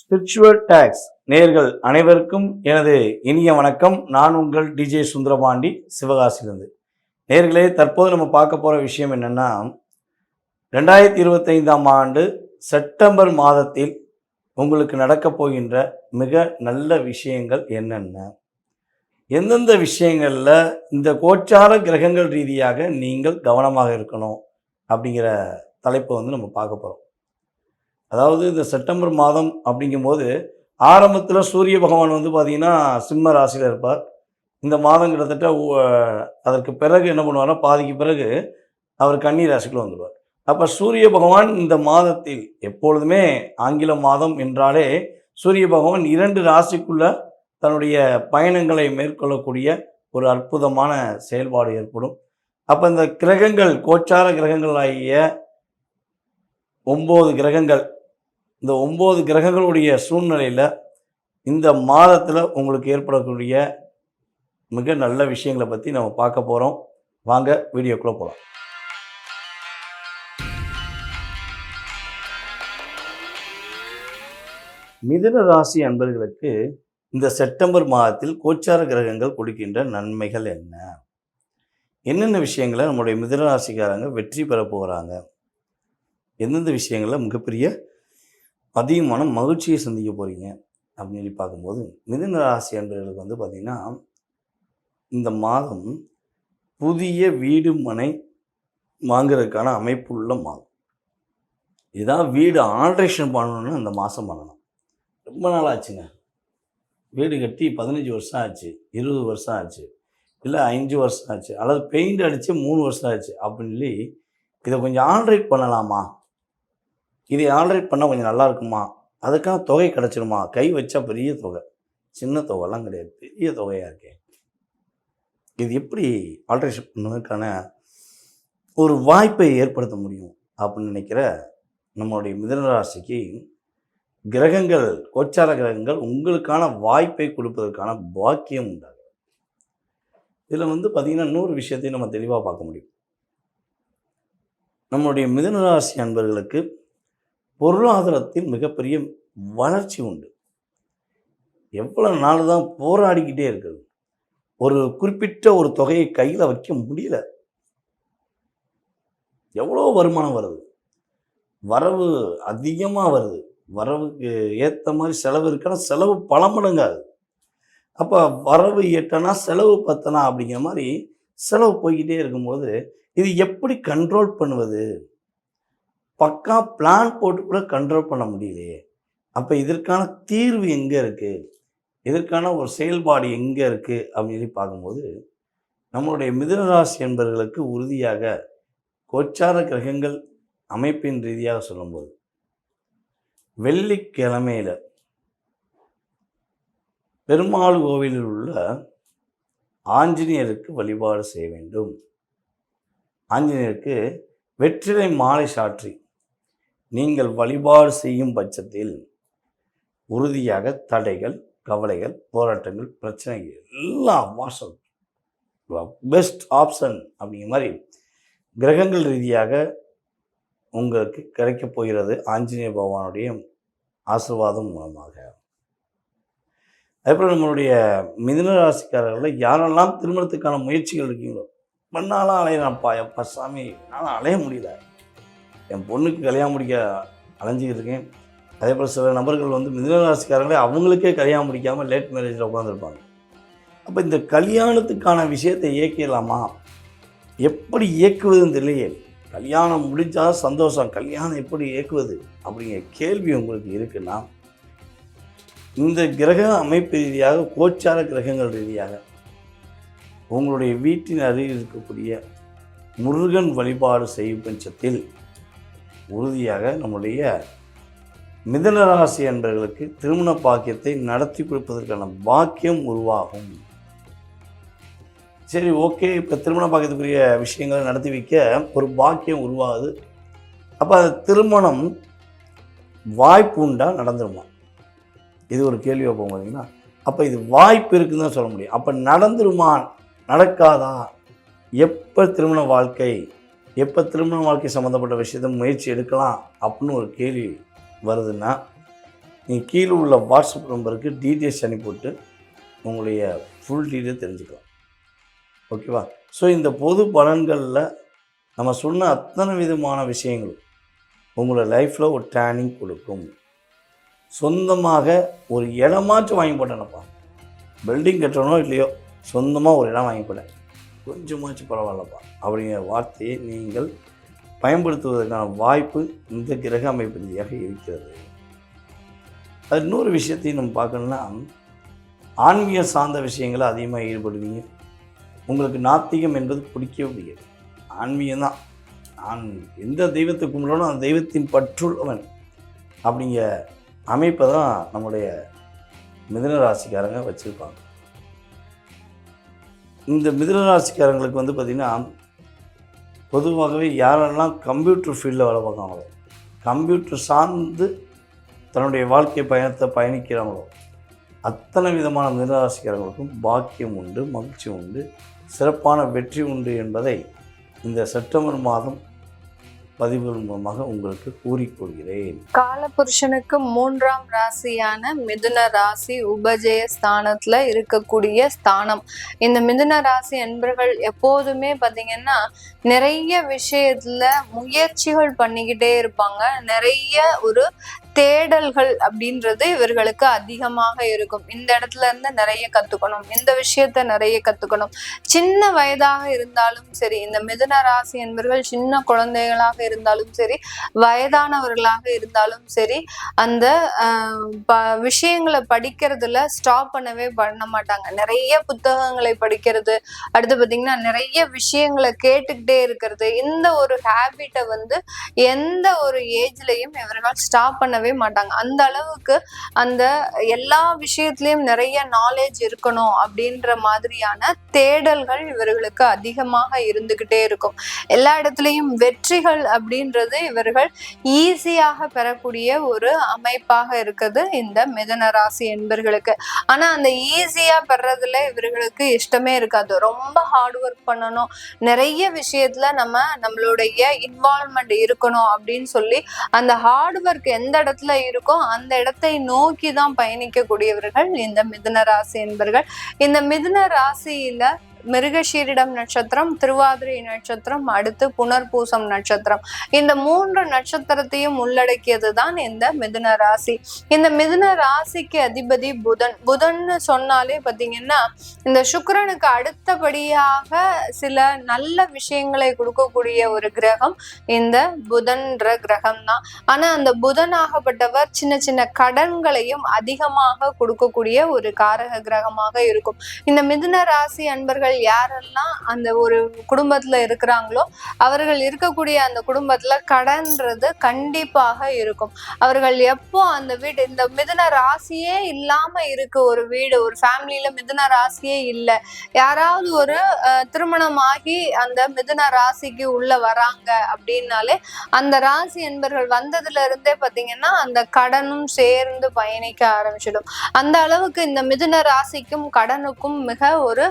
Spiritual tax நேர்கள் அனைவருக்கும் எனது இனிய வணக்கம். நான் உங்கள் டிஜே சுந்தரபாண்டி சிவகாசிலிருந்து நேர்களே தற்போது நம்ம பார்க்க போகிற விஷயம் என்னென்னா ரெண்டாயிரத்தி இருபத்தைந்தாம் ஆண்டு செப்டம்பர் மாதத்தில் உங்களுக்கு நடக்கப் போகின்ற மிக நல்ல விஷயங்கள் என்னென்ன? எந்தெந்த விஷயங்களில் இந்த கோச்சார கிரகங்கள் ரீதியாக நீங்கள் கவனமாக இருக்கணும் அப்படிங்கிற தலைப்பை வந்து நம்ம பார்க்க போகிறோம் அதாவது இந்த செப்டம்பர் மாதம் அப்படிங்கும்போது ஆரம்பத்தில் சூரிய பகவான் வந்து பார்த்திங்கன்னா சிம்ம ராசியில் இருப்பார். இந்த மாதம் கிட்டத்தட்ட அதற்கு பிறகு என்ன பண்ணுவார்னா பாதிக்கு பிறகு அவர் கன்னி ராசிக்குள்ள வந்துடுவார் அப்போ சூரிய பகவான் இந்த மாதத்தில் எப்பொழுதுமே ஆங்கில மாதம் என்றாலே சூரிய பகவான் இரண்டு ராசிக்குள்ள தன்னுடைய பயணங்களை மேற்கொள்ளக்கூடிய ஒரு அற்புதமான செயல்பாடு ஏற்படும். அப்போ இந்த கிரகங்கள் கோச்சார கிரகங்கள் ஆகிய ஒம்பது கிரகங்கள் இந்த ஒம்பது கிரகங்களுடைய சூழ்நிலையில் இந்த மாதத்தில் உங்களுக்கு ஏற்படக்கூடிய மிக நல்ல விஷயங்களை பற்றி நம்ம பார்க்க போகிறோம் வாங்க வீடியோக்குள்ளே போகலாம் மிதுன ராசி அன்பர்களுக்கு இந்த செப்டம்பர் மாதத்தில் கோச்சார கிரகங்கள் கொடுக்கின்ற நன்மைகள் என்ன? என்னென்ன விஷயங்களை நம்முடைய மிதுன ராசிக்காரங்க வெற்றி பெற போகிறாங்க எந்தெந்த விஷயங்களில் மிகப்பெரிய அதிகமான மகிழ்ச்சியை சந்திக்க போகிறீங்க அப்படின்னு சொல்லி பார்க்கும்போது மிதுன ராசி அன்பர்களுக்கு வந்து பார்த்திங்கன்னா இந்த மாதம் புதிய வீடு மனை வாங்குறதுக்கான அமைப்புள்ள மாதம். இதான் வீடு ஆல்ட்ரேஷன் பண்ணணும்னு அந்த மாதம் பண்ணணும். ரொம்ப நாள் ஆச்சுங்க. வீடு கட்டி பதினஞ்சு வருஷம் ஆச்சு இருபது வருஷம் ஆச்சு இல்லை அஞ்சு வருஷம் ஆச்சு அல்லது பெயிண்ட் அடித்து மூணு வருஷம் ஆச்சு அப்படின்னு சொல்லி இதை கொஞ்சம் ஆல்ட்ரேட் பண்ணலாமா? இதை ஆல்ட்ரேட் பண்ணால் கொஞ்சம் நல்லா இருக்குமா? அதுக்கான தொகை கிடச்சிருமா? கை வச்சா பெரிய தொகை. சின்ன தொகைலாம் கிடையாது. பெரிய தொகையாக இருக்கே. இது எப்படி ஆல்ட்ரேஷன் பண்ணுவதற்கான ஒரு வாய்ப்பை ஏற்படுத்த முடியும் அப்படின்னு நினைக்கிற நம்மளுடைய மிதனராசிக்கு கிரகங்கள் கோச்சார கிரகங்கள் உங்களுக்கான வாய்ப்பை கொடுப்பதற்கான பாக்கியம் உண்டாகும். இதில் வந்து பார்த்திங்கன்னா இன்னொரு விஷயத்தையும் நம்ம தெளிவாக பார்க்க முடியும். நம்மளுடைய மிதனராசி அன்பர்களுக்கு பொருளாதாரத்தில் மிகப்பெரிய வளர்ச்சி உண்டு. எவ்வளோ நாள் தான் போராடிக்கிட்டே இருக்குது ஒரு குறிப்பிட்ட ஒரு தொகையை கையில் வைக்க முடியல. எவ்வளோ வருமானம் வருது? வரவு அதிகமாக வருது. வரவுக்கு ஏற்ற மாதிரி செலவு இருக்குன்னா செலவு பல மடங்காது அப்போ வரவு எட்டனா செலவு பத்தனா அப்படிங்கிற மாதிரி செலவு போய்கிட்டே இருக்கும்போது இது எப்படி கண்ட்ரோல் பண்ணுவது? பக்கா பிளான் போட்டு கூட கண்ட்ரோல் பண்ண முடியலையே அப்போ இதற்கான தீர்வு எங்கே இருக்குது இதற்கான ஒரு செயல்பாடு எங்கே இருக்குது அப்படின்னு சொல்லி பார்க்கும்போது நம்மளுடைய மிதனராசி என்பவர்களுக்கு உறுதியாக கோச்சார கிரகங்கள் அமைப்பின் ரீதியாக சொல்லும்போது வெள்ளிக்கிழமையில் பெருமாள் கோவிலில் உள்ள ஆஞ்சநேயருக்கு வழிபாடு செய்ய வேண்டும். ஆஞ்சநேயருக்கு வெற்றிலை மாலை சாற்றி நீங்கள் வழிபாடு செய்யும் பட்சத்தில் உறுதியாக தடைகள் கவலைகள் போராட்டங்கள் பிரச்சனைகள் எல்லாம் வாசல் பெஸ்ட் ஆப்ஷன் அப்படிங்கிற மாதிரி கிரகங்கள் ரீதியாக உங்களுக்கு கிடைக்கப் போகிறது ஆஞ்சநேய பகவானுடைய ஆசீர்வாதம் மூலமாக. அதுக்கப்புறம் நம்மளுடைய மிதுன ராசிக்காரர்களில் யாரெல்லாம் திருமணத்துக்கான முயற்சிகள் இருக்கீங்களோ பண்ணாலும் அலையிறான்ப்பா எப்பா சாமி என்னால் அலைய முடியல. என் பொண்ணுக்கு கல்யாணம் முடிக்க அலைஞ்சிக்கிட்டு இருக்கேன். அதே போல் சில நபர்கள் வந்து மிதனராசிக்காரங்களே அவங்களுக்கே கல்யாணம் முடிக்காமல் லேட் மேரேஜில் உட்காந்துருப்பாங்க அப்போ இந்த கல்யாணத்துக்கான விஷயத்தை இயக்கிடலாமா? எப்படி இயக்குவதுன்னு தெரியலையே. கல்யாணம் முடிஞ்சால் சந்தோஷம். கல்யாணம் எப்படி இயக்குவது? அப்படிங்கிற கேள்வி உங்களுக்கு இருக்குன்னா இந்த கிரக அமைப்பு ரீதியாக கோச்சார கிரகங்கள் ரீதியாக உங்களுடைய வீட்டின் அருகில் இருக்கக்கூடிய முருகன் வழிபாடு செய்யும் பட்சத்தில் உறுதியாக நம்முடைய மிதன ராசி என்பவர்களுக்கு திருமண பாக்கியத்தை நடத்தி கொடுப்பதற்கான பாக்கியம் உருவாகும். சரி ஓகே. இப்போ திருமண பாக்கியத்துக்குரிய விஷயங்களை நடத்தி வைக்க ஒரு பாக்கியம் உருவாகுது. அப்போ அந்த திருமணம் வாய்ப்பு உண்டா? நடந்துருமா? இது ஒரு கேள்வி வைப்போம் பார்த்தீங்கன்னா அப்போ இது வாய்ப்பு இருக்குன்னு தான் சொல்ல முடியும். அப்போ நடந்துருமா? நடக்காதா? எப்போ திருமண வாழ்க்கை எப்போ திருமண வாழ்க்கை சம்மந்தப்பட்ட விஷயத்தை முயற்சி எடுக்கலாம் அப்படின்னு ஒரு கேள்வி வருதுன்னா நீங்கள் கீழே உள்ள வாட்ஸ்அப் நம்பருக்கு டீட்டெயில்ஸ் அனுப்பிவிட்டு உங்களுடைய ஃபுல் டீட்டெயில் தெரிஞ்சுக்கலாம். ஓகேவா ஸோ இந்த பொது பலன்களில் நம்ம சொன்ன அத்தனை விதமான விஷயங்களும் உங்களோட லைஃப்பில் ஒரு டேர்னிங் கொடுக்கும். சொந்தமாக ஒரு இடமாச்சும் வாங்கி போட்டேனப்பா. பில்டிங் கட்டணோ இல்லையோ சொந்தமாக ஒரு இடம் வாங்கி போட்டேன். கொஞ்சமாச்சும் பரவாயில்லப்பா. அப்படிங்கிற வார்த்தையை நீங்கள் பயன்படுத்துவதற்கான வாய்ப்பு இந்த கிரக அமைப்பு ரீதியாக இருக்கிறது. அது இன்னொரு விஷயத்தையும் நம்ம பார்க்கணுன்னா ஆன்மீகம் சார்ந்த விஷயங்களை அதிகமாக ஈடுபடுவீங்க. உங்களுக்கு நாத்திகம் என்பது பிடிக்கவே பிடிக்காது. ஆன்மீகம் தான். நான் எந்த தெய்வத்தை கும்பிடணும் அந்த தெய்வத்தின் பற்றுள்ளவன் அப்படிங்கிற அமைப்பை தான் நம்முடைய மிதன ராசிக்காரங்க வச்சுருப்பாங்க. இந்த மிதுன ராசிக்காரங்களுக்கு வந்து பார்த்திங்கன்னா பொதுவாகவே யாரெல்லாம் கம்ப்யூட்டர் ஃபீல்டில் வேலை பார்க்காங்களோ கம்ப்யூட்டர் சார்ந்து தன்னுடைய வாழ்க்கை பயணத்தை பயணிக்கிறாங்களோ அத்தனை விதமான மிதனராசிக்காரங்களுக்கும் பாக்கியம் உண்டு மகிழ்ச்சி உண்டு சிறப்பான வெற்றி உண்டு என்பதை இந்த செப்டம்பர் மாதம் பதிவுகள் மூலமாக உங்களுக்கு கூறிக்கொள்கிறேன். காலபுருஷனுக்கு மூன்றாம் ராசியான மிதுன ராசி உபஜய ஸ்தானத்துல இருக்கக்கூடிய ஸ்தானம். இந்த மிதுன ராசி என்பர்கள் எப்போதுமே பாத்தீங்கன்னா நிறைய விஷயத்துல முயற்சிகள் பண்ணிக்கிட்டே இருப்பாங்க. நிறைய ஒரு தேடல்கள் அப்படின்றது இவர்களுக்கு அதிகமாக இருக்கும். இந்த இடத்துல இருந்து நிறைய கத்துக்கணும். இந்த விஷயத்த நிறைய கத்துக்கணும். சின்ன வயதாக இருந்தாலும் சரி இந்த மிதுன ராசி என்பவர்கள் சின்ன குழந்தைகளாக இருந்தாலும் சரி வயதானவர்களாக இருந்தாலும் சரி அந்த ப- விஷயங்களை படிக்கிறதுல ஸ்டாப் பண்ணவே பண்ண மாட்டாங்க. நிறைய புத்தகங்களை படிக்கிறது அடுத்து பாத்தீங்கன்னா நிறைய விஷயங்களை கேட்டுக்கிட்டே இருக்கிறது இந்த ஒரு ஹேபிட்டை வந்து எந்த ஒரு ஏஜ்லயும் இவர்கள் ஸ்டாப் பண்ணவே மாட்டாங்க. அந்த அளவுக்கு அந்த எல்லா விஷயத்துலயும் நிறைய நாலேஜ் இருக்கணும் அப்படின்ற மாதிரியான தேடல்கள் இவர்களுக்கு அதிகமாக இருந்துகிட்டே இருக்கும். எல்லா இடத்துலயும் வெற்றிகள் அப்படின்றது இவர்கள் ஈஸியாக பெறக்கூடிய ஒரு அமைப்பாக இருக்குது இந்த மிதன ராசி என்பர்களுக்கு. ஆனா அந்த ஈஸியா பெறதுல இவர்களுக்கு இஷ்டமே இருக்காது. ரொம்ப ஹார்ட் ஒர்க் பண்ணணும். நிறைய விஷயத்துல நம்ம நம்மளுடைய இன்வால்மெண்ட் இருக்கணும் அப்படின்னு சொல்லி அந்த ஹார்ட் ஒர்க் எந்த இடத்துல இருக்கோ அந்த இடத்தை நோக்கி தான் பயணிக்கக்கூடியவர்கள் இந்த மிதுன ராசி என்பர்கள். இந்த மிதுன ராசியில மிருகஷீரிடம் நட்சத்திரம் திருவாதிரை நட்சத்திரம் அடுத்து புனர்பூசம் நட்சத்திரம். இந்த மூன்று நட்சத்திரத்தையும் உள்ளடக்கியது தான் இந்த மிதுன ராசி. இந்த மிதுன ராசிக்கு அதிபதி புதன். புதன்னு சொன்னாலே பார்த்தீங்கன்னா இந்த சுக்கரனுக்கு அடுத்தபடியாக சில நல்ல விஷயங்களை கொடுக்கக்கூடிய ஒரு கிரகம் இந்த புதன்ற கிரகம் தான் ஆனா அந்த புதனாகப்பட்டவர் சின்ன சின்ன கடன்களையும் அதிகமாக கொடுக்கக்கூடிய ஒரு காரக கிரகமாக இருக்கும். இந்த மிதுன ராசி அன்பர்கள் யாரெல்லாம் அந்த ஒரு குடும்பத்துல இருக்கிறாங்களோ அவர்கள் இருக்கக்கூடிய அந்த குடும்பத்துல கடன்றது கண்டிப்பாக இருக்கும். அவர்கள் எப்போ அந்த வீடு இந்த மிதுன ராசியே இல்லாம இருக்கு ஒரு வீடு ஒரு ஃபேமிலியில மிதுன ராசியே இல்லை. யாராவது ஒரு திருமணமாகி அந்த மிதுன ராசிக்கு உள்ள வராங்க அப்படின்னாலே அந்த ராசி என்பர்கள் வந்ததுல இருந்தே பாத்தீங்கன்னா அந்த கடனும் சேர்ந்து பயணிக்க ஆரம்பிச்சிடும். அந்த அளவுக்கு இந்த மிதுன ராசிக்கும் கடனுக்கும் மிக ஒரு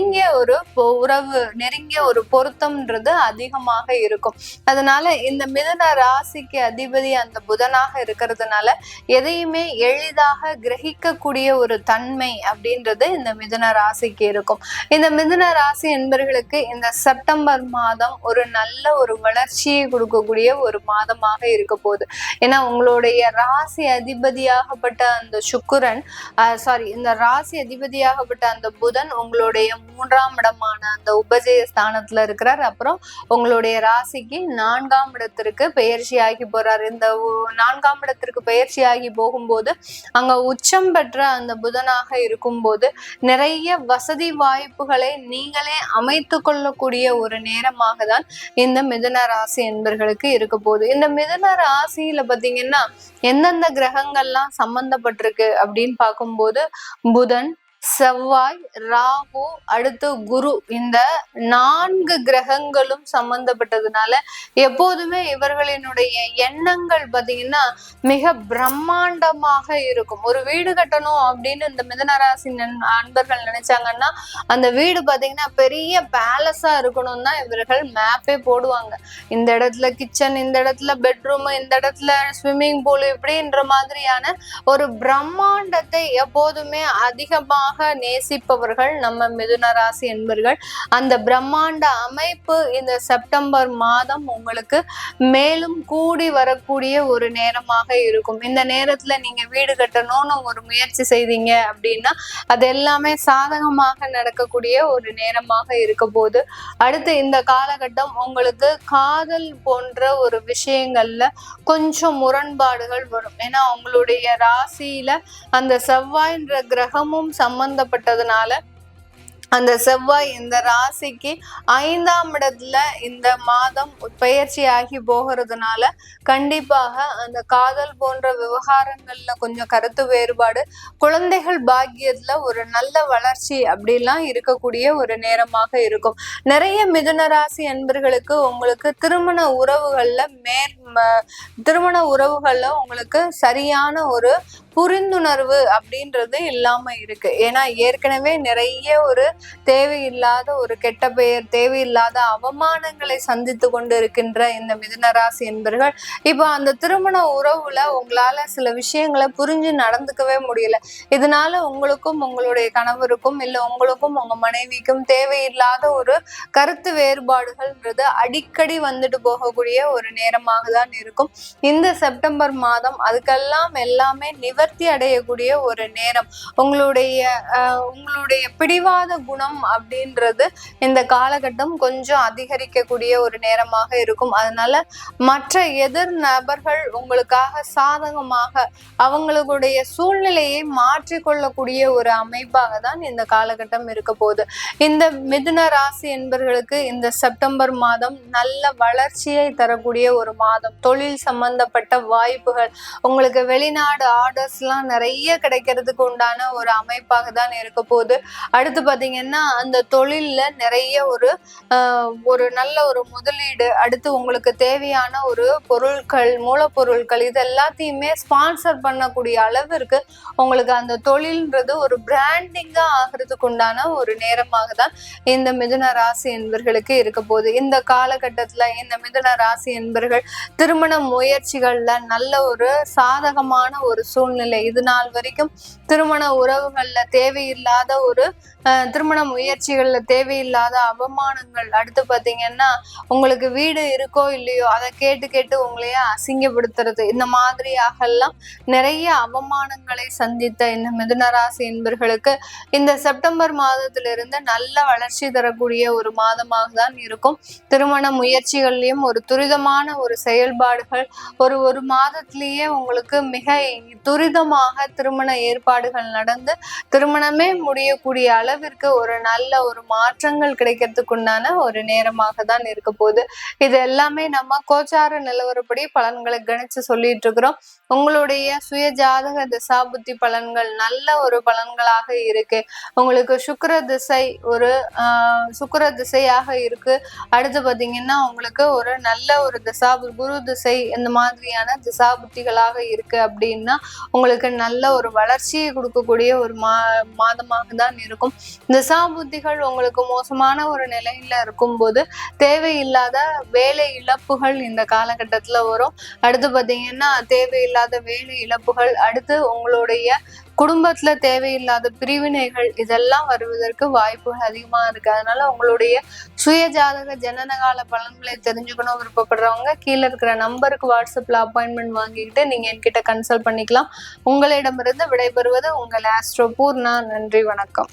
நெருங்கிய ஒரு உறவு நெருங்கிய ஒரு பொருத்தம்ன்றது அதிகமாக இருக்கும். அதனால இந்த மிதுன ராசிக்கு அதிபதி அந்த புதனாக இருக்கிறதுனால எதையுமே எளிதாக கிரகிக்கக்கூடிய ஒரு தன்மை அப்படின்றது இந்த மிதுன ராசிக்கு இருக்கும். இந்த மிதுன ராசி என்பர்களுக்கு இந்த செப்டம்பர் மாதம் ஒரு நல்ல ஒரு வளர்ச்சியை கொடுக்கக்கூடிய ஒரு மாதமாக இருக்க போகுது. ஏன்னா உங்களுடைய ராசி அதிபதியாகப்பட்ட அந்த சுக்குரன் சாரி இந்த ராசி அதிபதியாகப்பட்ட அந்த புதன் உங்களுடைய மூன்றாம் இடமான அந்த உபஜய ஸ்தானத்துல இருக்கிறார். அப்புறம் உங்களுடைய ராசிக்கு நான்காம் இடத்திற்கு பயிற்சி ஆகி போறார். இந்த நான்காம் இடத்திற்கு பயிற்சி ஆகி போகும்போது அங்க உச்சம் பெற்ற அந்த புதனாக இருக்கும்போது நிறைய வசதி வாய்ப்புகளை நீங்களே அமைத்து கொள்ளக்கூடிய ஒரு நேரமாக தான் இந்த மிதுன ராசி என்பர்களுக்கு இருக்க போகுது. இந்த மிதுன ராசியில பாத்தீங்கன்னா எந்தெந்த கிரகங்கள்லாம் சம்பந்தப்பட்டிருக்கு அப்படின்னு பார்க்கும்போது புதன் செவ்வாய் ராகு அடுத்து குரு. இந்த நான்கு கிரகங்களும் சம்பந்தப்பட்டதுனால எப்போதுமே இவர்களினுடைய எண்ணங்கள் பாத்தீங்கன்னா மிக பிரம்மாண்டமாக இருக்கும். ஒரு வீடு கட்டணும் அப்படின்னு இந்த மிதனராசி நண்- அன்பர்கள் நினைச்சாங்கன்னா அந்த வீடு பாத்தீங்கன்னா பெரிய பேலஸா இருக்கணும் தான் இவர்கள் மேப்பே போடுவாங்க. இந்த இடத்துல கிச்சன் இந்த இடத்துல பெட்ரூம் இந்த இடத்துல ஸ்விம்மிங் பூல் இப்படின்ற மாதிரியான ஒரு பிரம்மாண்டத்தை எப்போதுமே அதிகமாக நேசிப்பவர்கள் நம்ம மிதுன ராசி என்பர்கள். அந்த பிரம்மாண்ட அமைப்பு இந்த செப்டம்பர் மாதம் உங்களுக்கு மேலும் கூடி வரக்கூடிய ஒரு நேரமாக இருக்கும். இந்த நேரத்துல நீங்க வீடு கட்டணும்னு ஒரு முயற்சி செய்தீங்க அப்படின்னா அது எல்லாமே சாதகமாக நடக்கக்கூடிய ஒரு நேரமாக இருக்க போது அடுத்து இந்த காலகட்டம் உங்களுக்கு காதல் போன்ற ஒரு விஷயங்கள்ல கொஞ்சம் முரண்பாடுகள் வரும். ஏன்னா உங்களுடைய ராசியில அந்த செவ்வாய்ன்ற கிரகமும் சம்பந்தப்பட்டதுனால அந்த செவ்வாய் இந்த ராசிக்கு ஐந்தாம் இடத்துல இந்த மாதம் பயிற்சி ஆகி போகிறதுனால கண்டிப்பாக அந்த காதல் போன்ற விவகாரங்கள்ல கொஞ்சம் கருத்து வேறுபாடு குழந்தைகள் பாக்கியத்துல ஒரு நல்ல வளர்ச்சி அப்படிலாம் இருக்கக்கூடிய ஒரு நேரமாக இருக்கும். நிறைய மிதுன ராசி அன்பர்களுக்கு உங்களுக்கு திருமண உறவுகள்ல மேற் திருமண உறவுகள்ல உங்களுக்கு சரியான ஒரு புரிந்துணர்வு அப்படின்றது இல்லாம இருக்கு. ஏன்னா ஏற்கனவே நிறைய ஒரு தேவையில்லாத ஒரு கெட்ட பெயர் தேவையில்லாத அவமானங்களை சந்தித்து கொண்டு இருக்கின்ற இந்த மிதுனராசி என்பர்கள் இப்போ அந்த திருமண உறவுல உங்களால சில விஷயங்களை புரிஞ்சு நடந்துக்கவே முடியல. இதனால உங்களுக்கும் உங்களுடைய கணவருக்கும் இல்ல உங்களுக்கும் உங்க மனைவிக்கும் தேவையில்லாத ஒரு கருத்து வேறுபாடுகள்ன்றது அடிக்கடி வந்துட்டு போகக்கூடிய ஒரு நேரமாக தான் இருக்கும். இந்த செப்டம்பர் மாதம் அதுக்கெல்லாம் எல்லாமே நிவர் நிவர்த்தி அடையக்கூடிய ஒரு நேரம். உங்களுடைய உங்களுடைய பிடிவாத குணம் அப்படின்றது இந்த காலகட்டம் கொஞ்சம் அதிகரிக்கக்கூடிய ஒரு நேரமாக இருக்கும். அதனால மற்ற எதிர் நபர்கள் உங்களுக்காக சாதகமாக அவங்களுடைய சூழ்நிலையை மாற்றிக்கொள்ளக்கூடிய ஒரு அமைப்பாக தான் இந்த காலகட்டம் இருக்க போகுது. இந்த மிதுன ராசி என்பர்களுக்கு இந்த செப்டம்பர் மாதம் நல்ல வளர்ச்சியை தரக்கூடிய ஒரு மாதம். தொழில் சம்பந்தப்பட்ட வாய்ப்புகள் உங்களுக்கு வெளிநாடு ஆர்டர்ஸ்லாம் நிறைய கிடைக்கிறதுக்கு உண்டான ஒரு அமைப்பாக தான் இருக்க போகுது. அடுத்து பாத்தீங்கன்னா அந்த தொழில்ல நிறைய ஒரு ஆஹ், ஒரு நல்ல ஒரு முதலீடு அடுத்து உங்களுக்கு தேவையான ஒரு பொருட்கள் மூலப்பொருட்கள் இது எல்லாத்தையுமே ஸ்பான்சர் பண்ணக்கூடிய அளவிற்கு உங்களுக்கு அந்த தொழில்ன்றது ஒரு பிராண்டிங்கா ஆகிறதுக்கு உண்டான ஒரு நேரமாக தான் இந்த மிதுன ராசி என்பர்களுக்கு இருக்க போகுது. இந்த காலகட்டத்துல இந்த மிதுன ராசி என்பர்கள் திருமண முயற்சிகள்ல நல்ல ஒரு சாதகமான ஒரு சூழ்நிலை இது நாள் வரைக்கும் திருமண உறவுகள்ல தேவையில்லாத ஒரு திருமண முயற்சிகள்ல தேவையில்லாத அவமானங்கள். அடுத்து பாத்தீங்கன்னா உங்களுக்கு வீடு இருக்கோ இல்லையோ அதை கேட்டு கேட்டு உங்களையே அசிங்கப்படுத்துறது. இந்த மாதிரியாக எல்லாம் நிறைய அவமானங்களை சந்தித்த இந்த மிதுனராசி என்பர்களுக்கு இந்த செப்டம்பர் மாதத்திலிருந்து நல்ல வளர்ச்சி தரக்கூடிய ஒரு மாதமாக தான் இருக்கும். திருமண முயற்சிகள்லயும் ஒரு துரிதமான ஒரு செயல்பாடுகள் ஒரு ஒரு மாதத்திலேயே உங்களுக்கு மிக துரிதமாக திருமண ஏற்பாடுகள் நடந்து திருமணமே முடியக்கூடிய அளவிற்கு ஒரு நல்ல ஒரு மாற்றங்கள் கிடைக்கிறதுக்குண்டான ஒரு நேரமாக தான் இருக்க போகுது. இது எல்லாமே நம்ம கோச்சார நிலவரப்படி பலன்களை கணிச்சு சொல்லிட்டு இருக்கிறோம். உங்களுடைய சுய ஜாதக திசாபுத்தி பலன்கள் நல்ல ஒரு பலன்களாக இருக்கு. உங்களுக்கு சுக்கர திசை ஒரு ஆஹ், திசையாக இருக்கு. அடுத்து பாத்தீங்கன்னா உங்களுக்கு ஒரு நல்ல ஒரு திசா குரு திசை இந்த மாதிரியான திசாபுத்திகளாக இருக்கு அப்படின்னா உங்களுக்கு நல்ல ஒரு வளர்ச்சியை கொடுக்கக்கூடிய ஒரு மா மாதமாக தான் இருக்கும். திசா புத்திகள் உங்களுக்கு மோசமான ஒரு நிலையில இருக்கும்போது தேவையில்லாத வேலை இழப்புகள் இந்த காலகட்டத்துல வரும். அடுத்து பாத்தீங்கன்னா தேவையில்லாத வேலை இழப்புகள் அடுத்து உங்களுடைய குடும்பத்துல தேவையில்லாத பிரிவினைகள் இதெல்லாம் வருவதற்கு வாய்ப்புகள் அதிகமா இருக்கு. அதனால உங்களுடைய சுய ஜாதக ஜனனகால பலன்களை தெரிஞ்சுக்கணும் விருப்பப்படுறவங்க கீழே இருக்கிற நம்பருக்கு வாட்ஸ்அப்ல அப்பாயின்மெண்ட் வாங்கிக்கிட்டு நீங்க என்கிட்ட கன்சல்ட் பண்ணிக்கலாம். உங்களிடமிருந்து விடைபெறுவது உங்கள் ஆஸ்ட்ரோ பூர்ணா. நன்றி வணக்கம்.